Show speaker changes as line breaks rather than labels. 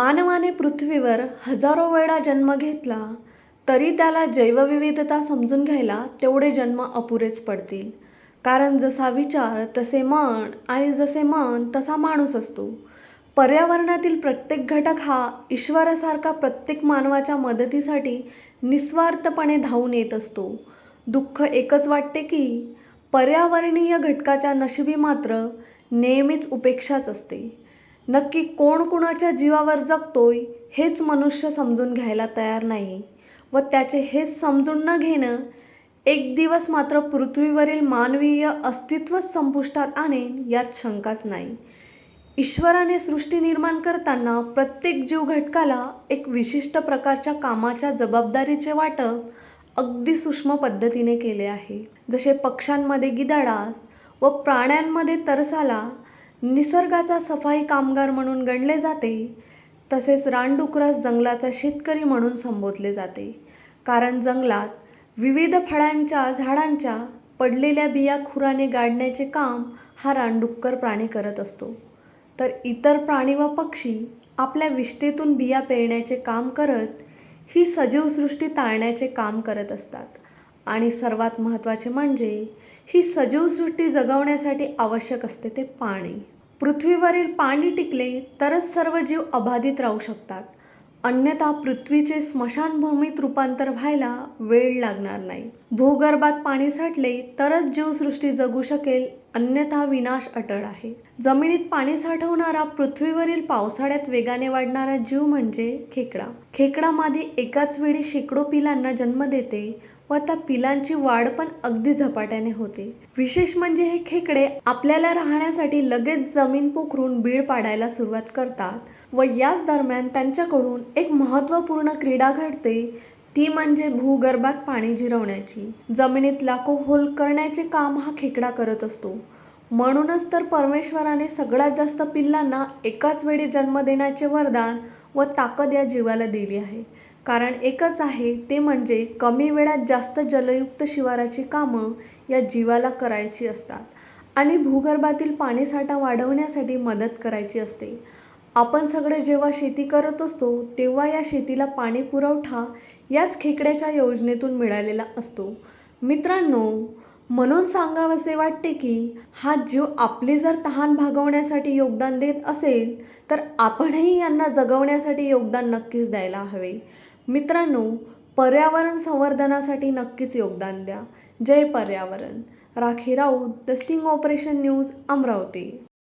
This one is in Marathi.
मानवाने पृथ्वीवर हजारो वेळा जन्म घेतला तरी त्याला जैवविविधता समजून घ्यायला तेवढे जन्म अपुरेच पडतील. कारण जसा विचार तसे मन आणि जसे मन तसा माणूस असतो. पर्यावरणातील प्रत्येक घटक हा ईश्वरासारखा प्रत्येक मानवाच्या मदतीसाठी निस्वार्थपणे धावून येत असतो. दुःख एकच वाटते की पर्यावरणीय घटकाच्या नशिबी मात्र नेहमीच उपेक्षाच असते. नक्की कोण कुणाच्या जीवावर जगतोय हेच मनुष्य समजून घ्यायला तयार नाही. व त्याचे हेच समजून न घेणं एक दिवस मात्र पृथ्वीवरील मानवीय अस्तित्वच संपुष्टात आणेल यात शंकाच नाही. ईश्वराने सृष्टी निर्माण करताना प्रत्येक जीव घटकाला एक विशिष्ट प्रकारच्या कामाच्या जबाबदारीचे वाटप अगदी सूक्ष्म पद्धतीने केले आहे. जसे पक्ष्यांमध्ये गिधाडास व प्राण्यांमध्ये तरसाला निसर्गाचा सफाई कामगार म्हणून गणले जाते तसेच रानडुकरास जंगलाचा शेतकरी म्हणून संबोधले जाते. कारण जंगलात विविध फळांच्या झाडांच्या पडलेल्या बिया खुराने गाडण्याचे काम हा रानडुक्कर प्राणी करत असतो. तर इतर प्राणी व पक्षी आपल्या विष्ठेतून बिया पेरण्याचे काम करत ही सजीवसृष्टी ताळण्याचे काम करत असतात. आणि सर्वात महत्त्वाचे म्हणजे ही सजीवसृष्टी जगवण्यासाठी आवश्यक असते ते पाणी. पृथ्वीवरील पाणी टिकले तरच सर्व जीव अबाधित राहू शकतात. अन्यथा पृथ्वीचे स्मशानभूमीत रूपांतर व्हायला वेळ लागणार नाही. भूगर्भात पाणी साठले तरच जीवसृष्टी जगू शकेल अन्यथा विनाश अटळ आहे. जमिनीत पाणी साठवणारा पृथ्वीवरील पावसाळ्यात वेगाने वाढणारा जीव म्हणजे खेकडा. खेकडा मादी एकाच वेळी शेकडो पिलांना जन्म देते व त्या पिलांची वाढ पण अगदी झपाट्याने होते. विशेष म्हणजे हे खेकडे आपल्याला राहण्यासाठी लगेच जमीन पोखरून बीळ पाडायला सुरुवात करतात व याच दरम्यान त्यांच्याकडून एक महत्त्वपूर्ण क्रीडा घडते ती म्हणजे भूगर्भात पाणी जिरवण्याची. जमिनीत लाखो होल करण्याचे काम हा खेकडा करत असतो. म्हणूनच तर परमेश्वराने सगळ्यात जास्त पिल्लांना एकाच वेळी जन्म देण्याचे वरदान व ताकद या जीवाला दिली आहे. कारण एकच आहे ते म्हणजे कमी वेळात जास्त जलयुक्त शिवाराची कामं या जीवाला करायची असतात आणि भूगर्भातील पाणीसाठा वाढवण्यासाठी मदत करायची असते. आपण सगळे जेव्हा शेती करत असतो तेव्हा या शेतीला पाणी पुरवठा याच खेकड्याच्या योजनेतून मिळालेला असतो. मित्रांनो म्हणून सांगावसे वाटते की हा जीव आपली जर तहान भागवण्यासाठी योगदान देत असेल तर आपणही यांना जगवण्यासाठी योगदान नक्कीच द्यायला हवे. मित्रांनो पर्यावरण संवर्धनासाठी नक्कीच योगदान द्या. जय पर्यावरण. Rakhi Raut the sting operation news Amravati.